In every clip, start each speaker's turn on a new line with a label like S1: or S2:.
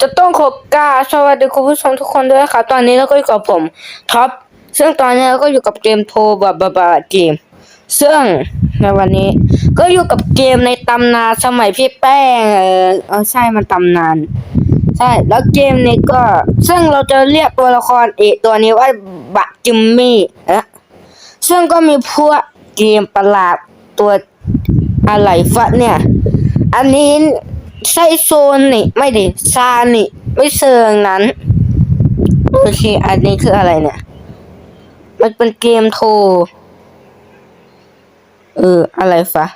S1: จะต้องขอบกาสวัสดีคุณผู้ชมทุกคนด้วยครับ ตอนนี้เราก็อยู่กับผมท็อปซึ่งตอนนี้เราก็อยู่กับเกมโทรบาบาบาเกมซึ่งในวันนี้ ก็อยู่กับเกมในตำนานสมัยพี่แป้งเออเออใช่มันตำนานใช่แล้วเกมนี้ก็ ซึ่งเราจะเรียกตัวละครเอกตัวนี้ว่าบะจิมมี่นะซึ่งก็มีพวกเกมประหลาดตัวอะไรฟะเนี่ย อันนี้ ใช่โซนนี่ ไม่ดิซานี่ ไม่เชิงนั้น โอเค อันนี้คืออะไรเนี่ย มันเป็นเกมโทร เออ อะไรฟะ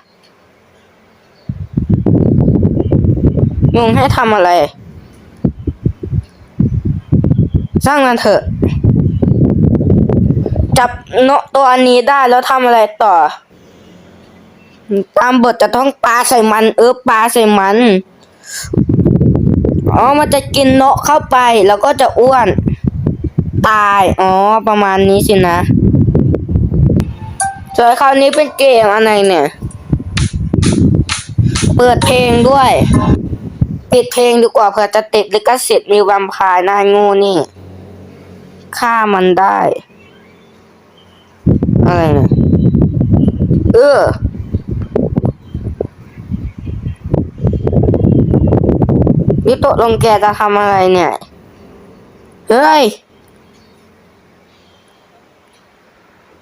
S1: ยุงให้ทำอะไร สร้างมันเถอะ จับเนกตัวอันนี้ได้แล้วทำอะไรต่อ ตามบทจะต้องปลาใส่มัน เออปลาใส่มัน อ๋อ มันจะกินเนกเข้าไป แล้วก็จะอ้วน ตาย อ๋อ ประมาณนี้สินะส่วนคราวนี้เป็นเกมอะไรเนี่ย เปิดเพลงด้วย ปิดเพลงดีกว่าเผื่อจะติดลิขสิทธิ์มีวัมพายนายงูนี่ ฆ่ามันได้ อะไรเนี่ยเออ นี่ตกลงแกจะทำอะไรเนี่ย เฮ้ย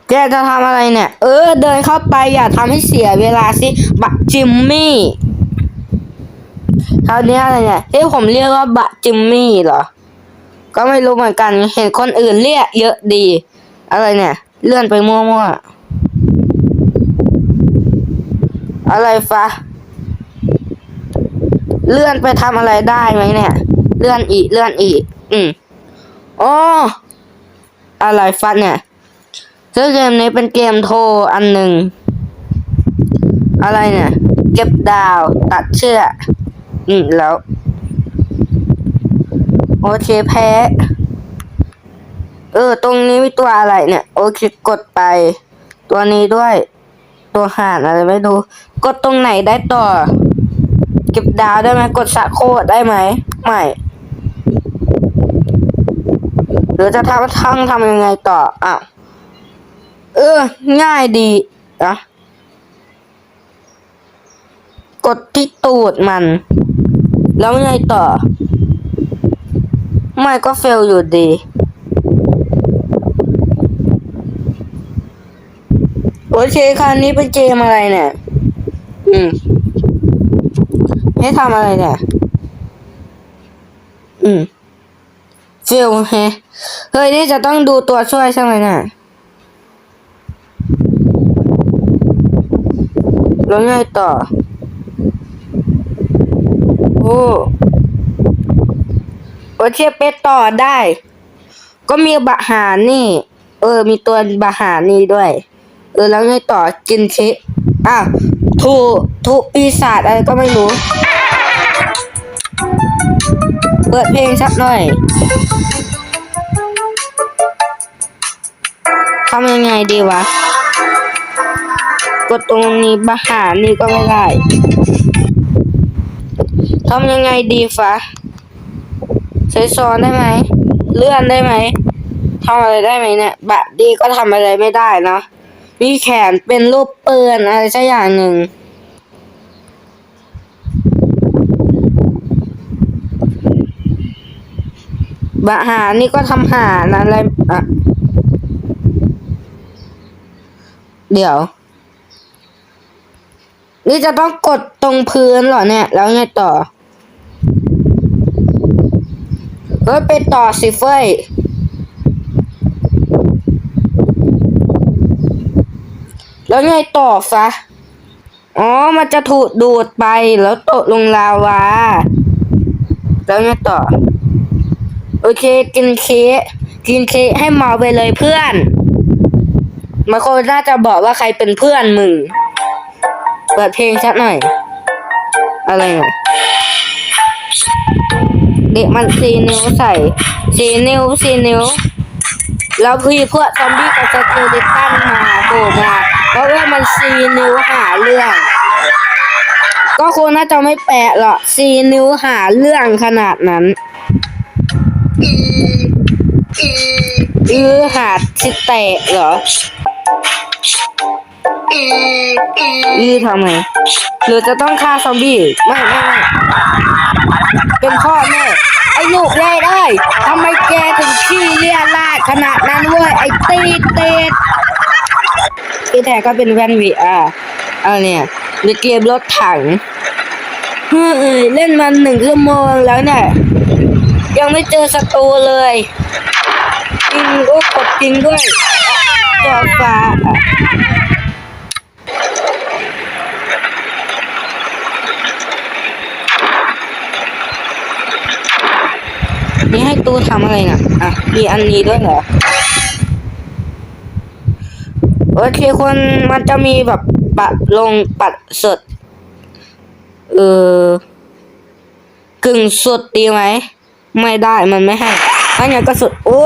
S1: แกจะทำอะไรเนี่ย เออ เดินเข้าไปอย่าทำให้เสียเวลาสิ บักจิมมี่คราวนี้อะไรเนี่ยที่ผมเรียกว่าบักจิมมี่เหรอ ก็ไม่รู้เหมือนกัน เห็นคนอื่นเรียกเยอะดี อะไรเนี่ย เลื่อนไปมั่วๆ อะไรฟะ เลื่อนไปทำอะไรได้ไหมเนี่ย เลื่อนอีกเลื่อนอีก อืมอ๋ออะไรฟัดเนี่ยซึ่งเกมนี้เป็นเกมโทรอันหนึ่ง อะไรเนี่ย เก็บดาวตัดเชือกอืมแล้ว โอเคแพ้ เออ ตรงนี้มีตัวอะไรเนี่ย โอเคกดไป ตัวนี้ด้วย ตัวห่านอะไรไม่รู้กดตรงไหนได้ต่อ เก็บดาวได้ไหมกดสะโคดได้ไหมไม่หรือจะทำทั้งทำยังไงต่ออ้าวเออ ง่ายดีอะกดที่ตูดมัน แล้วไงต่อ ไม่ก็เฟลอยู่ดีโอเคคราวนี้เป็นเกมอะไรเนี่ย อืม ให้ทำอะไรเนี่ย อืม ฟิลเฮเฮ้ย นี่จะต้องดูตัวช่วยใช่ไหมเนี่ยแล้วไงต่อ โอ้โอเคไปต่อได้ ก็มีบะหารนี่ เออ มีตัวบะหารนี่ด้วย เออ แล้วไงต่อกินเชอ้าว ถูถูปีศาจอะไรก็ไม่รู้ เปิดเพลงสักหน่อยทำยังไงดีวะ กดตรงนี้บาหานี่ก็ไม่ได้ทำยังไงดีฟะใช้ซ้อนได้ไหม เลื่อนได้ไหมทำอะไรได้ไหมเนี่ย บะดีก็ทำอะไรไม่ได้เนาะ มีแขนเป็นรูปปืนอะไรสักอย่างหนึ่ง บะหานี่ก็ทำหารอะไรอะ เดี๋ยว นี่จะต้องกดตรงพื้นเหรอเนี่ย แล้วไงต่อ เฮ้ยไปต่อสิเฟ้ย แล้วไงต่อฟะอ๋อ มันจะถูกดูดไปแล้วตกลงลาวา แล้วไงต่อ โอเค กินเค้กกินเค้กให้เมาไปเลยเพื่อน มันคงน่าจะบอกว่าใครเป็นเพื่อนมึง เปิดเพลงสักหน่อย อะไรเนี่ยเด็กมันสีนิ้วใส่สีนิ้วสีนิ้วแล้วพี่เพื่อซอมบี้กับสเกเลตันมาโผล่มา ซีนิ้วหาเรื่อง ก็คงน่าจะไม่แปะหรอกสี่นิ้วหาเรื่องขนาดนั้นอือหาสิแตกเหรออือทำไงหรือจะต้องฆ่าซอมบี้ไม่ไม่ไม่เป็นพ่อแม่ไอ้ลูกได้ได้ทำไมแกถึงขี้เลี่ยราดขนาดนั้นเว้ยไอ้ตีเตด ที่แท้ก็เป็นแว่น VR เอาเนี่ยในเกมรถถังเฮ้ยเล่นมันหนึ่งชั่วโมงแล้วเนี่ยยังไม่เจอศัตรูเลยจริงก็กดจริงด้วยจอฟ้านี่ให้ตูทำอะไรน่ะอะ มีอันนี้ด้วยเหรอ โอเคคนมันจะมีแบบปะลงปัดสด เออกึ่งสุดดีไหม ไม่ได้มันไม่ให้ถ้าอย่างก็สุด โอ้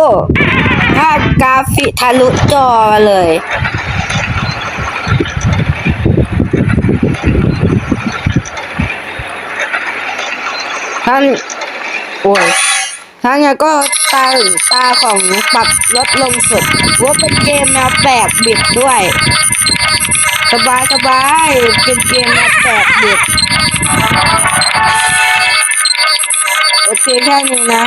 S1: ถ้ากราฟิกทะลุจอมาเลย ท่าน โอ้ย ท่านเนี่ยก็ตาถึงตาของปรับลดลงสุดว่าเป็นเกมแนวแปดบิตด้วย สบายสบายเป็นเกมแนวแปดบิตโอเคแค่นี้นะ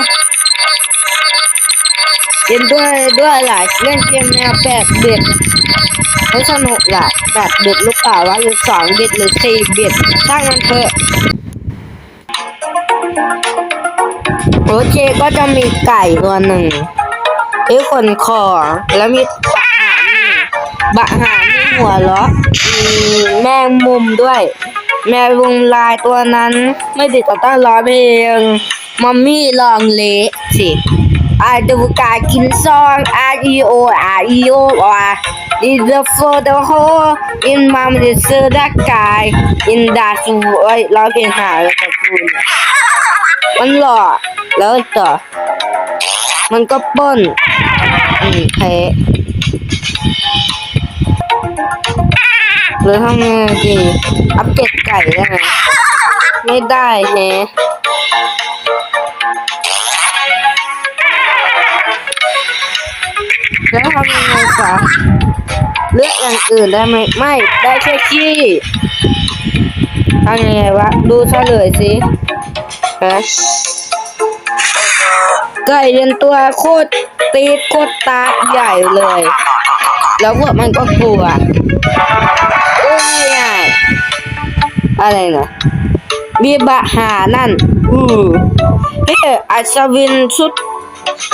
S1: เล่นด้วยด้วยหลายเล่นเกมแนวแปดบ็ดเขาสนุกแหละแปดบ็ดหรือเปล่าวะหรือสองบ็ดหรือสี่บ็ดช่างมันเถอะ โอเคก็จะมีไก่ตัวหนึ่งที่ขนคอแล้วมีบะหานี่บะหานี่หัวเราะมีแมงมุมด้วย แมววงลายตัวนั้น ไม่ติดต่อต้านร้องเพลงมัมมี่ลองเละสิอาดูกากินซอง R E O R E O R in the for the hole in mom the s u r guy in the s u เอ้ร้องเพลงหาแล้วกับคุณ มันหล่อแล้วต่อ มันก็ป้นอืมแพ้หรือทำไงดี อัปเกรดไก่ได้ไหมไม่ได้แฮะแล้วทำยังไงคะเลือกอย่างอื่นได้ไหมไม่ได้แค่ขี้ทำยังไงวะ ดูเฉลยสิ ฮะไก่เรียนตัวโคตรตีดโคตรตาใหญ่เลย แล้วพวกมันก็กลัวโอ้ยง่ายอะไรนะมีบะหานั่นอือเฮ้อัศวินชุด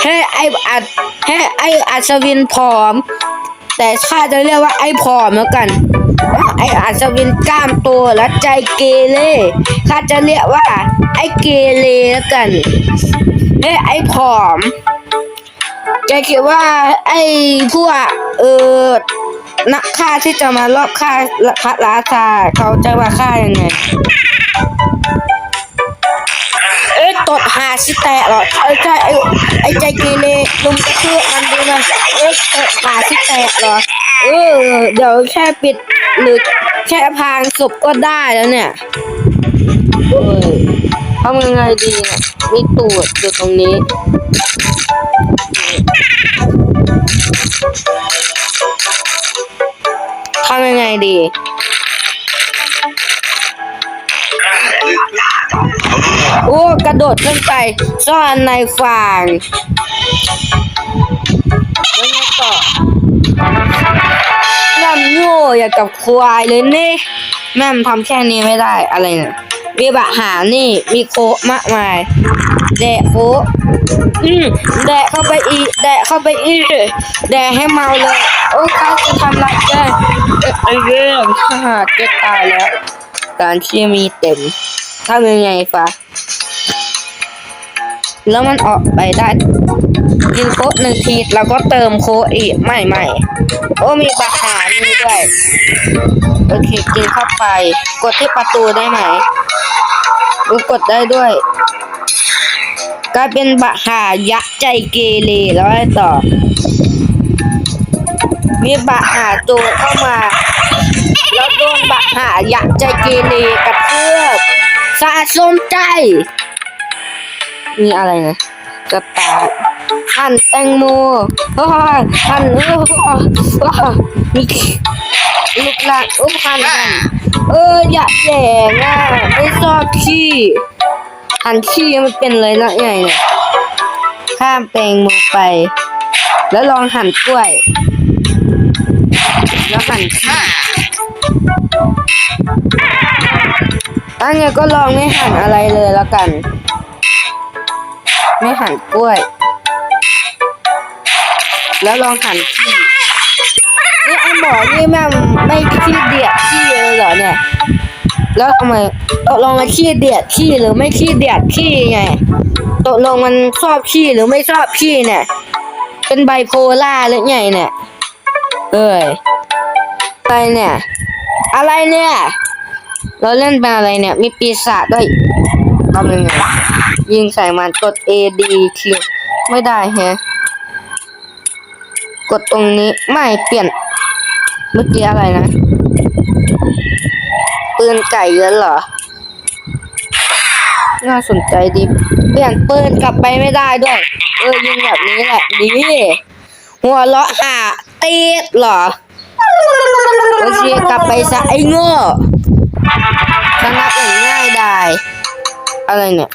S1: เฮ้ไออัดเฮ้ไออัศวินผอม แต่ข้าจะเรียกว่าไอผอมแล้วกัน ไออัศวินกล้ามโตและใจเกเรข้าจะเรียกว่า ไอเกเรแล้วกันเฮ้ไอผอมแกคิดว่า ไอพวกเออนักฆ่าที่จะมารอบฆ่าพระราชาเขาจะมาฆ่ายังไง ตดหาสิแตะเหรอเอ้ใช่ไอ้ไอ้ใจเกเรลุมกระเทือกมันดูนะเอ๊ะตดหาสิแตะเหรอเออเดี๋ยวแค่ปิดหรือแค่พางศพก็ได้แล้วเนี่ยเออทำยังไงดีเนี่ยมีตูดอยู่ตรงนี้ทำยังไงดี โอ้กระโดดขึ้นไปซ่อนในฟางแล้วไงต่อแม่มโง่อย่างกับควายเลยนี่ แม่มทำแค่นี้ไม่ได้อะไรเนี่ยมีบะหานี่ มีโคมากมายแดะโคอืมแดะเข้าไปอีแดะเข้าไปอีแดะให้เมาเลย โอ้เขาจะทำไรแกเอ๊ะไอ้เรื่องถ้าจะตายแล้ว การที่มีเต็ม ทำยังไงฟะแล้วมันออกไปได้กินโค้ดหนึ่งทีแล้วก็เติมโค้ดอีกไม่ไม่โอ้มีบาหานี่ด้วยโอเคกินเข้าไป กดที่ประตูได้ไหมอุยกดได้ด้วยกลายเป็นบะหายักษ์ใจเกเรแล้วไอ้ต่อ มีบะหาโจรเข้ามา แล้วโดนบะหหายากใจเกเรกระเทือ สะสมใจ มีอะไรนะกระต่ายหั่นแตงโมอ้าวหั่นเออว้าวมีลูกหลานอุ้มหั่นหั่นเอออยากแย่งอะไม่ชอบขี้หั่นขี้มันเป็นเลยนะไงเนี่ยข้ามแตงโมไป แล้วลองหั่นกล้วย แล้วหั่นขี้ อันนี้ก็ลองไม่หั่นอะไรเลยแล้วกัน ไม่หั่นกล้วย แล้วลองหั่นขี้นี่ไอ้หมอนี่แม่ไม่ขี้เดียดขี้เลยเหรอเนี่ย แล้วทำไมตกลงมันขี้เดียดขี้หรือไม่ขี้เดียดขี้ไงตกลงมันชอบขี้หรือไม่ชอบขี้เนี่ย เป็นไบโพล่าหรือไงเนี่ย เอ้ยอะไรเนี่ย อะไรเนี่ย เราเล่นเป็นอะไรเนี่ย มีปีศาจด้วยทำยังไงยิงใส่มันกด A D Q ไม่ได้แฮะ กดตรงนี้ไม่เปลี่ยน เมื่อกี้อะไรนะ ปืนไก่เยอะเหรอ น่าสนใจดี เปลี่ยนปืนกลับไปไม่ได้ด้วย เออยิงแบบนี้แหละดีหัวเราะหาตีดเหรอ โอเคกลับไปซะไอ้โง่ ชนะอย่างง่ายได้อะไรเนี่ย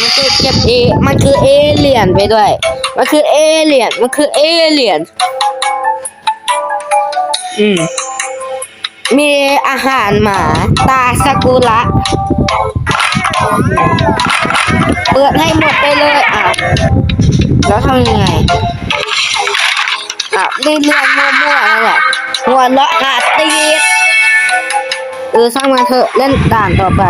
S1: มันคือเก็บเอ มันคือเอเลี่ยนไปด้วย มันคือเอเลี่ยน มันคือเอเลี่ยน อืม มีอาหารหมา ตาซากุระเปิดให้หมดไปเลยอะแล้วทำยังไงอะได้เรื่องมั่วๆนั่นแหละหัวเราะหาตีด เออสร้างมาเถอะเล่นด่านต่อไป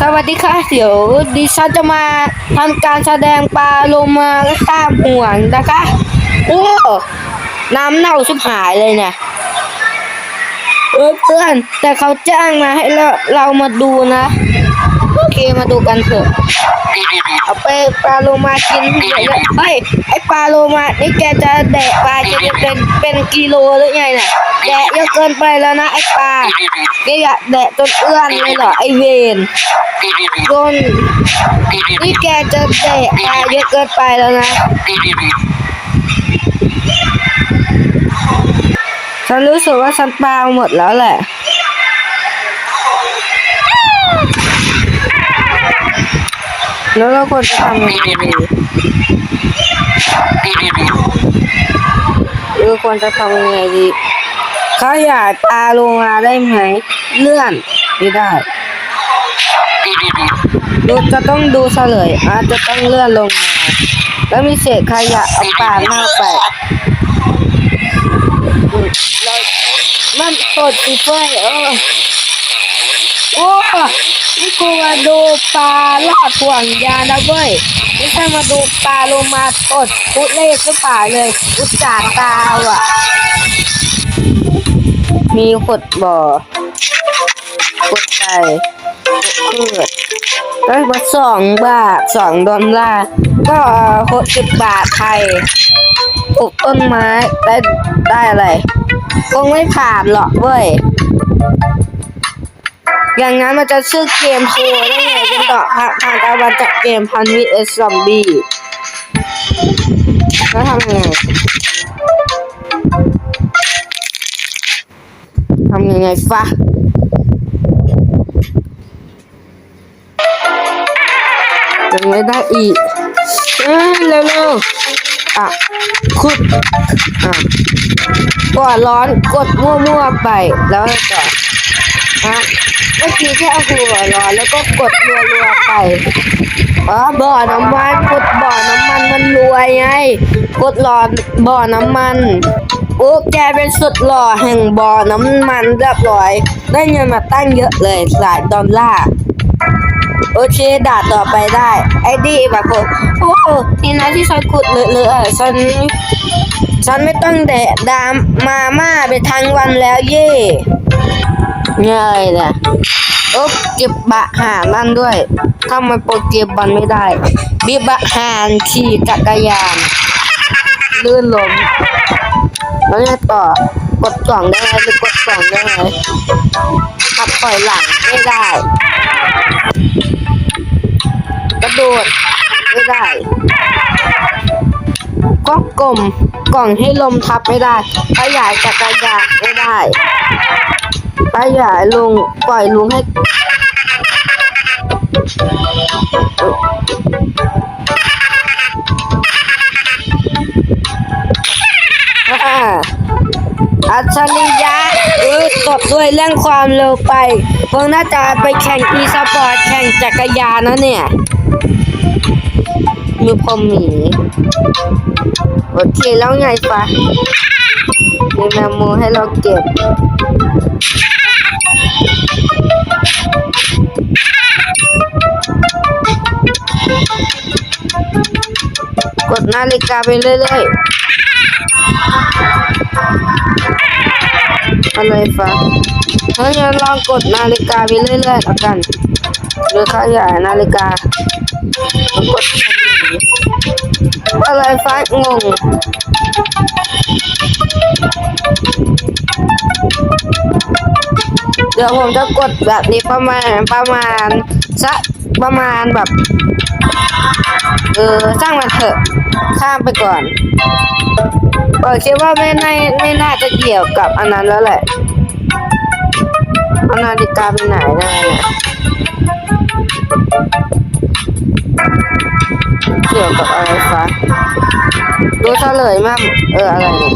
S1: สวัสดีค่ะเดี๋ยวดิฉันจะมาทำการแสดงปลาโลมาข้ามห่วงนะคะโอ้น้ำเน่าชิบหายเลยเนี่ยเออเพื่อนแต่เขาจ้างมาให้เราเรามาดูนะ โอเคมาดูกันเถอะเอาไปปลาโลมากินเยอะๆเฮ้ยไอปลาโลมานี่แกจะแดะปลาจะเป็นเป็นกิโลหรือไงน่ะแดะเยอะเกินไปแล้วนะไอปลาแกอยากแดะจนเอื้อนเลยเหรอไอเวนโดนนี่แกจะแดะปลาเยอะเกินไปแล้วนะฉันรู้สึกว่าฉันปลาหมดแล้วแหละ แล้วเราควรจะทำยังไงดีเออควรจะทำยังไงดีเขาอยากปลาลงมาได้ไหม เลื่อนไม่ได้ดูจะต้องดูเฉลยอาจจะต้องเลื่อนลงมา แล้วมีเศษขยะเอาปลาหน้าไปอืมเรามันตดสิเฟ้ยเออ โอ้นี่กูมาดูปลาลอดห่วงยานะเว้ยไม่ใช่มาดูปลาโลมาตดพุเล่ก็ป่าเลย อุจจาตาวอะ มีขดบ่อขดไก่ขดพืชได้มาสองบาทสองดอลลาร์ก็หกสิบบาทไทยปลูกต้นไม้ได้ได้อะไรคงไม่ผ่านหรอกเว้ย อย่างนั้นมันจะชื่อเกมโชว์ได้ไงเป็นต่อผ่านผ่านตะวันจากเกมพันวิเอสซอมบี้แล้วทำยังไงทำยังไงฟะยังไม่ได้อีกเอ้ยเร็วๆอะขุดอะก่อนร้อนกดมั่วๆไปแล้วอะไรต่อฮะเมื่อกี้แค่เอาหัวร้อนแล้วก็กดรัวๆไปอ๋อบ่อน้ำมันกดบ่อน้ำมันมันรวยไงกดหลอดบ่อน้ำมันโอ้แกเป็นสุดหล่อแห่งบ่อน้ำมันเรียบร้อย ได้เงินมาตั้งเยอะเลยหลายดอลลาร์โอเคด่าต่อไปได้ ไอ้ดีแบบผมโอ้นี่นะที่ฉันขุดเลอะๆฉันฉันไม่ต้องแดะดามมาม่าไปทั้งวันแล้วเย่ ง่ายแหละโอ๊บเก็บบะหานั่นด้วยถ้ามันโปรเกมบอลไม่ได้บิบะหารขี่จักรยานลื่นล้มแล้วไงต่อกดกล่องได้ไหมหรือกดกล่องได้ไหมขับถอยหลังไม่ได้กระโดดไม่ได้ก็กลมกล่องให้ลมทับไม่ได้ขยายจักรยานไม่ได้ ขยาลุงปล่อยลุงให้อ่าอัจฉริยะเออตบด้วยเรื่องความเร็วไปพวกน่าจะไปแข่งอีสปอร์ตแข่งจักรยานนะเนี่ยมีพรมหมีโอเคแล้วไงฟะมีแมมมูให้เราเก็บ กดนาฬิกาไปเรื่อยๆอะไรฟะเฮ้ยงั้นลองกดนาฬิกาไปเรื่อยๆแล้วกันหรือขยายนาฬิกากดอะไรฟ้างงเดี๋ยวผมจะกดแบบนี้ประมาณประมาณสักประมาณแบบ เออสร้างมันเถอะข้ามไปก่อนเออคิดว่าไม่น่าไม่น่าจะเกี่ยวกับอันนั้นแล้วแหละเอานาฬิกาไปไหนได้เนี่ยเกี่ยวกับอะไรฟ้าดูเฉลยมั่งเอออะไรเนี่ย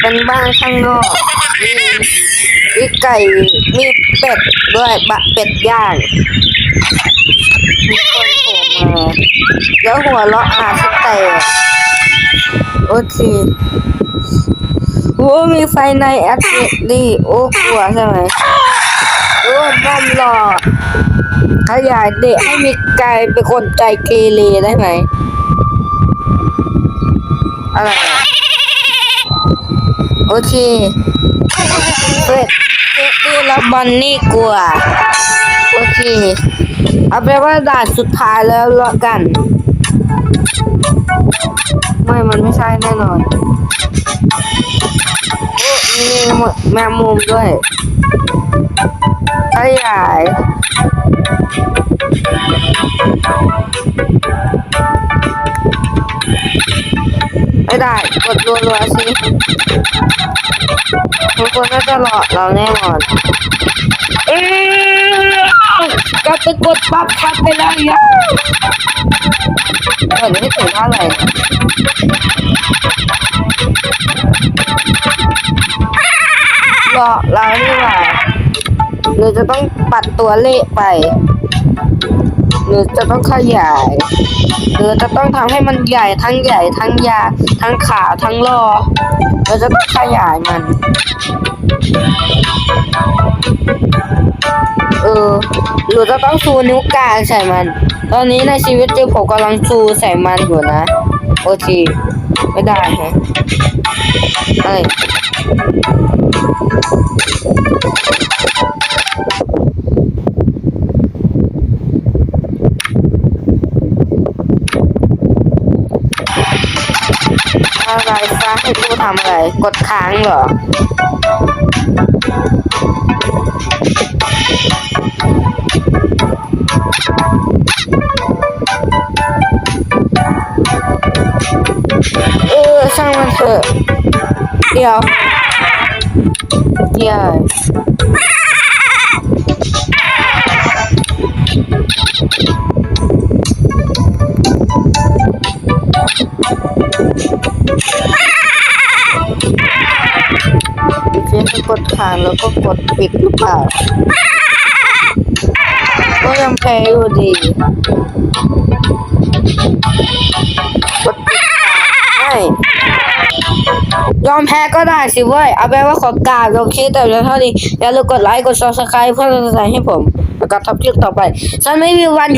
S1: เป็นบ้านข้างนอกมีมีไก่มีเป็ดด้วยบะเป็ดย่าง มีคนโผล่มาแล้วหัวเราะอาสแตกโอเคโอ้มีไฟในแอปดีโอ้กลัวใช่ไหมโอ้บอมหลอดขยายเด็กให้มีกายเป็นคนใจเกเรได้ไหมอะไรโอเคเฟรด เฟดดี้แล้วบอนนี่กลัว โอเค เอาเป็นว่าด่านสุดท้ายแล้วละกัน ไม่ มันไม่ใช่แน่นอนโอ้มีแมงมุมด้วยขยาย ไม่ได้ กดรัวๆสิทุกคนน่าจะหลอกเราแน่นอนเอ๊ะกลับไปกดปั๊บปั๊บไปแล้วยังเออนี่ถึงเท่าไหร่หลอกเรานี่หว่าหรือจะต้องปัดตัวเลขไป หรือจะต้องขยาย หรือจะต้องทำให้มันใหญ่ทั้งใหญ่ทั้งยาทั้งขาทั้งรอเราจะต้องขยายมัน เออหรือจะต้องชูนิ้วกลางใส่มัน ตอนนี้ในชีวิตจริงผมกำลังชูใส่มันอยู่นะ โอเค ไม่ได้ฮะเอ้ย อะไรฟ้าให้กูทำอะไร กดค้างเหรอเออช่างมันเถอะเดี๋ยวเดี๋ยว กดค้างแล้วก็กดปิดหรือเปล่า ก็ยังแพ้อยู่ดี กดปิดค้างไม่ยอมแพ้ก็ได้สิเว้ย เอาไปนว่าขอกราบลงคลิปแต่เพียงเท่านี้ อย่าลืมกดไลค์ กด subscribe เพื่อเป็นกำลังใจให้ผม แล้วก็ทับคลิปต่อไป ฉันไม่มีวัน